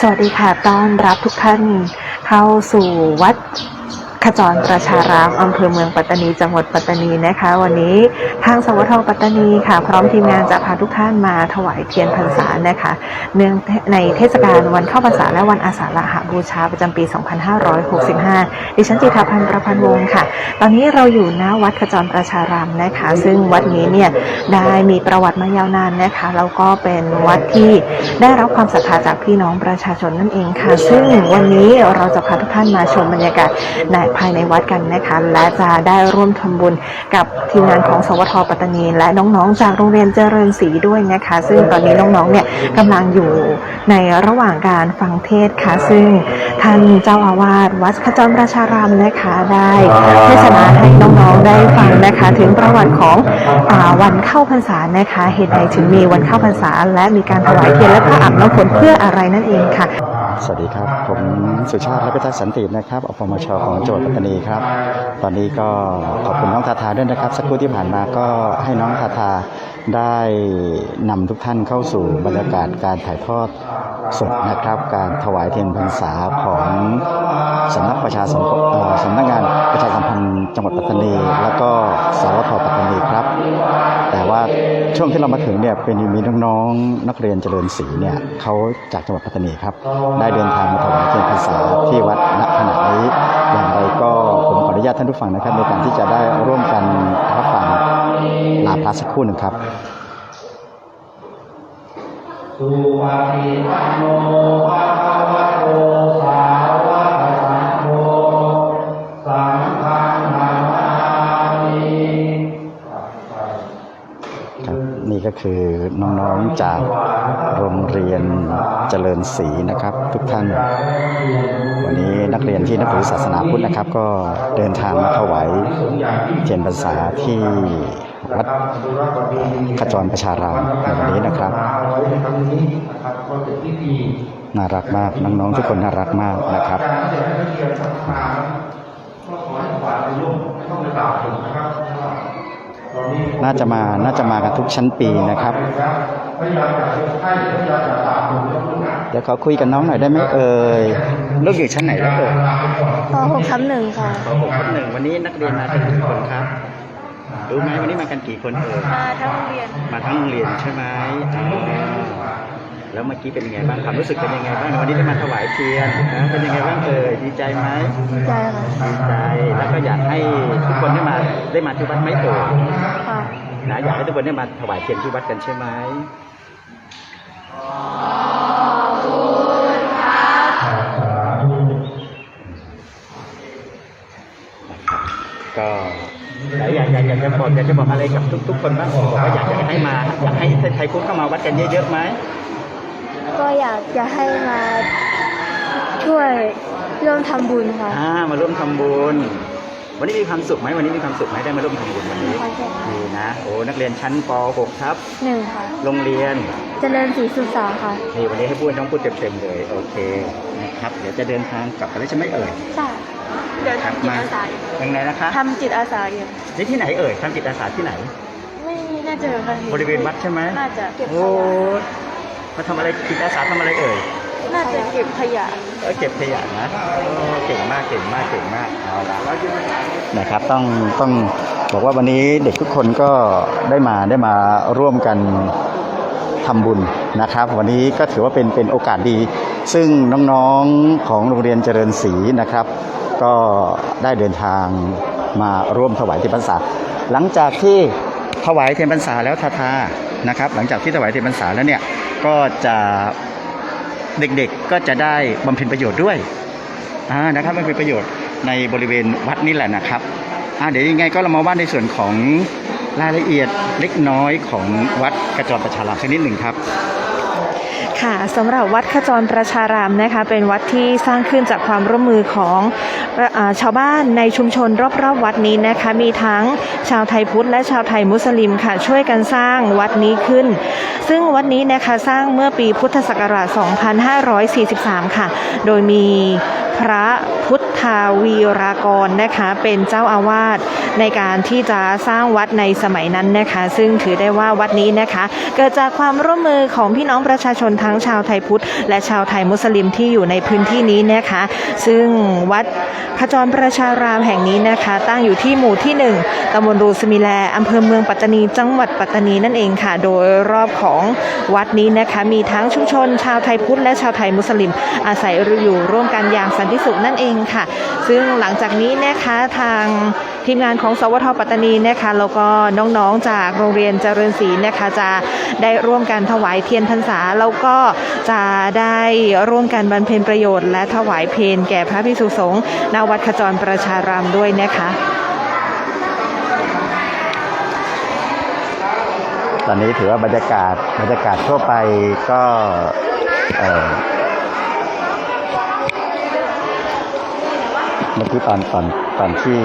สวัสดีค่ะ ต้อนรับทุกท่านเข้าสู่วัด ขจรประชารามอำเภอเมืองปัตตานีจังหวัดปัตตานีนะคะ วันนี้ทางสวทปัตตานีค่ะ พร้อมทีมงานจะพาทุกท่านมาถวายเทียนพรรษานะคะ เนื่องในเทศกาลวันเข้าพรรษาและวันอาสาฬหบูชาประจำปี 2565 ดิฉันจิตาพันธ์ประพันธ์วงศ์ค่ะ ตอนนี้เราอยู่ณวัดขจรประชารามนะคะ ซึ่งวัดนี้เนี่ยได้มีประวัติมายาวนานนะคะแล้วก็เป็นวัดที่ได้รับความศรัทธาจากพี่น้องประชาชนนั่นเองค่ะ ซึ่งวันนี้เราจะพาทุกท่านมาชมบรรยากาศในภายในวัดกันนะคะ และจะได้ร่วมทำบุญกับทีมงานของสวทปัตตานี และน้องๆ จากโรงเรียนเจริญศรีด้วยนะคะ ซึ่งตอนนี้น้องๆเนี่ยกำลังอยู่ในระหว่างการฟังเทศค่ะ ซึ่งท่านเจ้าอาวาสวัดขจรประชารามนะคะ ได้เทศนาให้น้องๆได้ฟังนะคะ ถึงประวัติของอวันเข้าพรรษานะคะ เหตุใดถึงมีวันเข้าพรรษา และมีการถวายเทียนและพระอาบน้ำฝนเพื่ออะไรนั่นเองค่ะ สวัสดีครับ ผมสุชาติและพิทักษ์สันตินะครับอปมชของจังหวัดปัตตานีครับ ตอนนี้ก็ขอบคุณน้องทาทาด้วยนะครับ สักครู่ที่ผ่านมาก็ให้น้องทาทาได้นำทุกท่านเข้าสู่บรรยากาศการถ่ายทอดสดนะครับ การถวายเทียนพรรษาของสำนักประชาสัมพันธ์เอ่อสำนักงานประชาสัมพันธ์จังหวัดปัตตานี แล้วก็สวทปั ช่วงที่เรามาถึงเนี่ยเป็นมีน้องๆนักเรียนเจริญศรีเนี่ยเขาจากจังหวัดปัตตานีครับ ได้เดินทางมาถวายเทียนพรรษาที่วัดณขณะนี้อย่างไรก็ผมขออนุญาตท่านผู้ฟังนะครับในการที่จะได้ร่วมกันรับฟังลาพระสักครู่หนึ่งครับสุปฏิโน คือน้องๆจากโรงเรียนเจริญศรีนะครับ ทุกท่าน วันนี้นักเรียนที่นับถือศาสนาพุทธนะครับ ก็เดินทางมาถวายเทียนพรรษาที่วัดขจรประชารามในวันนี้นะครับน่ารักมากน้องๆทุกคนน่ารักมากนะครับก็ขอให้ถวายเป็นร่มไม่ต้องไปกราบถึงนะครับ นนี้น่าจะมาน่าจะมากันทุกชั้นปีนะครับพยายามจะให้พยายามจะกราบถึงแล้วนะเดี๋ยวขอคุยกับน้องหน่อยได้ไหมเอ่ยลูกอยู่ชั้นไหนแล้วเอ่ยป .6 ทับหนึ่งค่ะป .6 ทับหนึ่งวันนี้นักเรียนมากันกี่คนครับรู้ไหมวันนี้มากันกี่คนเอ่ยมาทั้งโรงเรียนมาทั้งโรงเรียนใช่ไหมอ๋อ แล้วเมื่อกี้เป็นยังไงบ้างความรู้สึกเป็นยังไงบ้างวันนี้ได้มาถวายเทียนนะเป็นยังไงบ้างเอ่ยดีใจไหมใจค่ะดีใจแล้วก็อยากให้ทุกคนได้มาได้มาที่วัดไหมเอ่ยค่ะนะอยากให้ทุกคนได้มาถวายเทียนที่วัดกันใช่ไหมก็แล้วอยากอยากอยากจะบอกอยากจะบอกอะไรกับทุก ๆ คนบ้างบอกว่าอยากจะให้มาอยากให้ไทยพุทธเข้ามาวัดกันเยอะๆไหม ก็อยากจะให้มาช่วยร่วมทำบุญค่ะอ่ามาร่วมทำบุญ วันนี้มีความสุขไหมวันนี้มีความสุขไหมได้มาร่วมทำบุญวันนี้ความสุขดีนะโอ้นักเรียนชั้นป .6 ครับ หนึ่งค่ะ โรงเรียน เจริญศรีสุสาค่ะนี่วันนี้ให้พูดน้องพูดเต็มๆเลย โอเคนะครับ เดี๋ยวจะเดินทางกลับกันแล้วใช่ไหมเอ่ยใช่เดี๋ยวครับทำจิตมาอาสาอยู่ยังไงนะคะทำจิตอาสาอยู่นี่ที่ไหนเอ่ยทำจิตอาสาที่ไหน ไม่น่าจะค่ะบริเวณวัดใช่ไหมน่าจะเก็บขโอ้ยะ มาทำอะไรจิตอาสาทำอะไรเอ่ย น่าจะเก็บขยะ เออเก็บขยะนะโอ้เก่งมากเก่งมากเก่งมากเอาละนะครับต้องต้องบอกว่าวันนี้เด็กทุกคนก็ได้มาได้มาร่วมกันทำบุญนะครับ วันนี้ก็ถือว่าเป็นเป็นโอกาสดี ซึ่งน้องๆของโรงเรียนเจริญศรีนะครับ ก็ได้เดินทางมาร่วมถวายเทียนพรรษา หลังจากที่ถวายเทียนพรรษาแล้วทาทา นะครับ หลังจากที่ถวายเทียนพรรษาแล้วเนี่ยก็จะเด็กๆก็จะได้บำเพ็ญประโยชน์ด้วยนะครับบำเพ็ญประโยชน์ในบริเวณวัดนี่แหละนะครับเดี๋ยวยังไงก็เรามาว่าในส่วนของรายละเอียดเล็กน้อยของวัดกระจรประชารามสักนิดหนึ่งครับค่ะสำหรับวัดขจรประชารามนะคะเป็นวัดที่สร้างขึ้นจากความร่วมมือของ ชาวบ้านในชุมชนรอบๆวัดนี้นะคะมีทั้งชาวไทยพุทธและชาวไทยมุสลิมค่ะช่วยกันสร้างวัดนี้ขึ้น ซึ่งวัดนี้นะคะสร้างเมื่อปีพุทธศักราช 2543 ค่ะ โดยมีพระพุทธาวีรากรนะคะเป็นเจ้าอาวาสในการที่จะสร้างวัดในสมัยนั้นนะคะ ซึ่งถือได้ว่าวัดนี้นะคะ เกิดจากความร่วมมือของพี่น้องประชาชนทั้งชาวไทยพุทธ และชาวไทยมุสลิมที่อยู่ในพื้นที่นี้นะคะ ซึ่งวัดขจรประชารามแห่งนี้นะคะ ตั้งอยู่ที่หมู่ที่ 1ตำบลรูสมิแลอำเภอเมืองปัตตานี จังหวัดปัตตานีนั่นเองค่ะ โดยรอบของวัดนี้นะคะ มีทั้งชุมชน ชาวไทยพุทธและชาวไทยมุสลิม อาศัยอยู่ร่วมกันอย่างสันติสุขนั่นเองค่ะ ซึ่งหลังจากนี้นะคะทาง ทีมงานของสวทปัตตานีนะคะแล้วก็น้องๆจากโรงเรียนเจริญศรีนะคะจะได้ร่วมกันถวายเทียนพรรษาแล้วก็จะได้ร่วมกันบรรเพ็ญประโยชน์ และถวายเพลแก่พระภิกษุสงฆ์ณวัดขจรประชารามด้วยนะคะตอนนี้ถือว่าบรรยากาศบรรยากาศทั่วไปก็เอ่อเมื่อกี้ตอนตอนตอนที่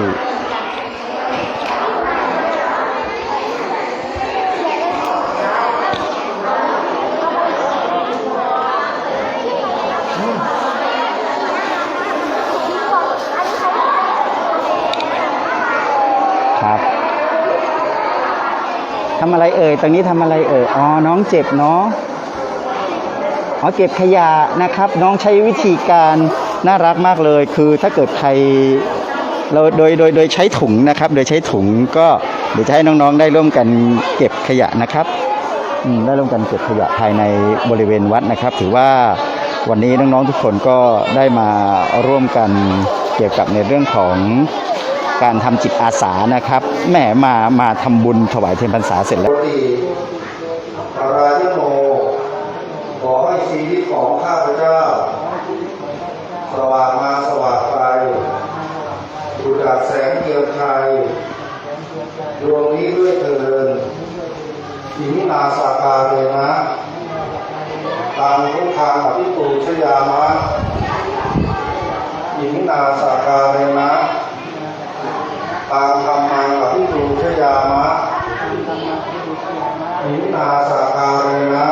อะไรเอ่ยตรงนี้ทำอะไรเอ่ยอ๋อน้องเจ็บเนาะอ๋อเก็บขยะนะครับ น้องใช้วิธีการน่ารักมากเลย คือถ้าเกิดใครเราโดยโดยโดยใช้ถุงนะครับ โดยใช้ถุงก็เดี๋ยวจะให้น้องๆได้ร่วมกันเก็บขยะนะครับได้ร่วมกันเก็บขยะภายในบริเวณวัดนะครับ ถือว่าวันนี้น้องๆทุกคนก็ได้มาร่วมกันเกี่ยวกับในเรื่องของ การทำจิตอาสานะครับแหมมามาทำบุญถวายเทียนพรรษาเสร็จแล้วกติปารายิโนขอให้ชีวิตของข้าพเจ้า สว่างมาสว่างไปดูดับแสงเกียวไทยดวงนี้ด้วยเถินอิมินาสาการเลยนะตามทุกทางอภิปูชยามะอิมินาสาการเลยนะ ตาธรรมังอภิปูชยามะหินาสาคาเรนะ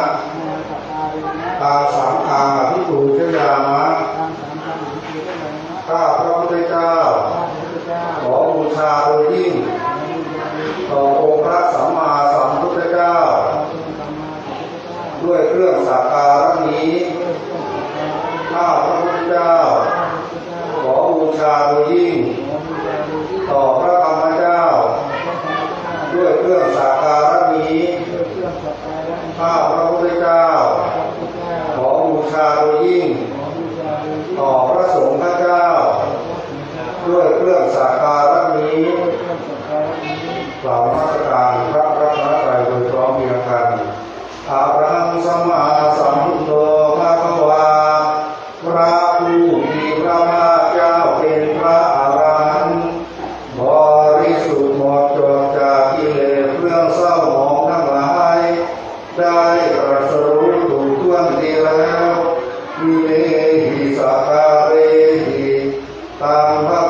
ตาสังฆาอภิปูชยามะข้าพระพุทธเจ้า ขอบูชาโดยยิ่งต่อองค์พระสัมมาสัมพุทธเจ้า ด้วยเครื่องสักการะนี้ ข้าพระพุทธเจ้า ขอบูชาโดยยิ่ง ต่อพระธรรมเจ้า ด้วยเครื่องสักการะนี้ ข้าพระพุทธเจ้า ขอบูชาโดยยิ่ง ต่อพระสงฆ์พระเจ้า ด้วยเครื่องสักการะนี้กล่าวนมัสการพระรัตนตรัยโดยพร้อมเพียงกันอาหังสัมมาสัมพุทโธภะคะวาพระผู้มีพระภาคเจ้าเป็นพระอรหันต์บริสุทธิ์หมดจดจากกิเลสเครื่องเศร้าหมองทั้งหลาย ได้ตรัสรู้ถูกท่วนดีแล้วมีเมหิสาคาเรหิตังพระ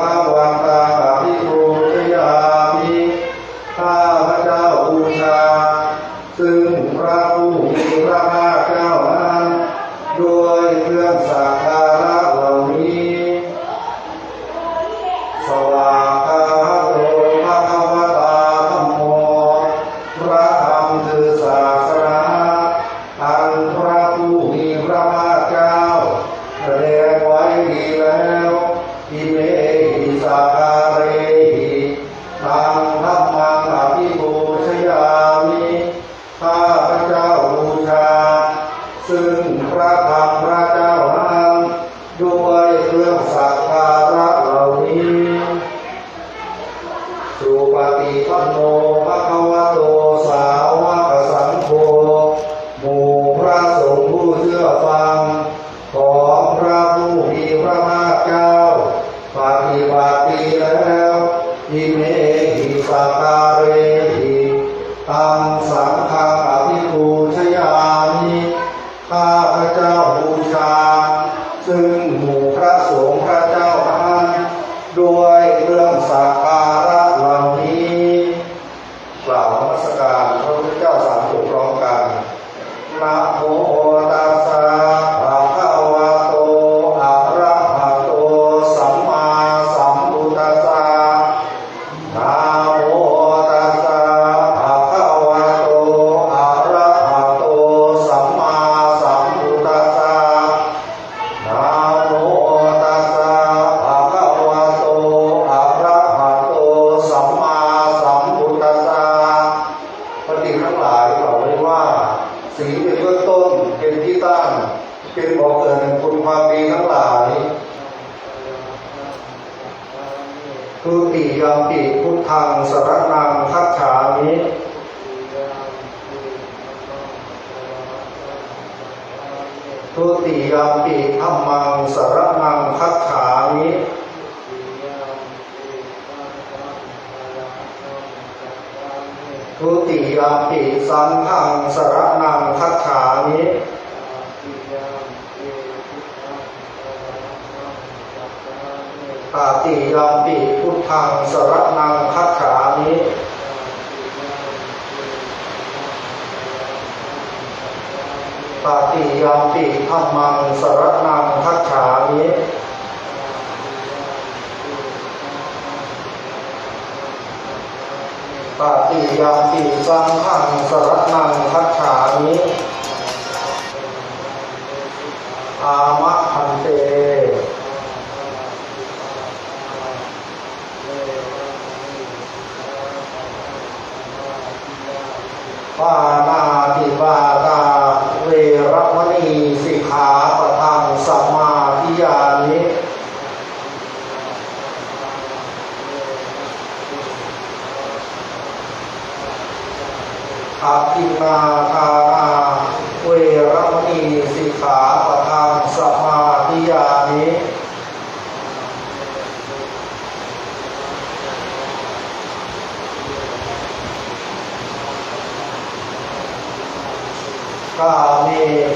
ซึ่งพระธรรม อิเมหิสาการเรหิตังสังฆังอภิปูชยามิข้าพระเจ้าบูชา ซึ่งหมู่พระสงฆ์พระเจ้านั้นด้วยเครื่องสักการะเหล่านี้กล่าวนมัสการพระพุทธเจ้าสามจบพร้อมกันนะโมตัส ทุติยามปิธัมมังสรณังคัจฉามิทุติยามปิสังฆังสรณังคัจฉามิตติยามปิพุทธังสรณังคัจฉา มิตาติยมติธัมมังสรนังทักฉามิปาติยมติสังฆังสรนังทักฉามิอามะพันเต ปานาติปาตาเวรมณีสิกขาปะทังสัมมาทิยานิ อาทินาทานาเวรมณีสิกขาปะทานสมาธิยานิกาเม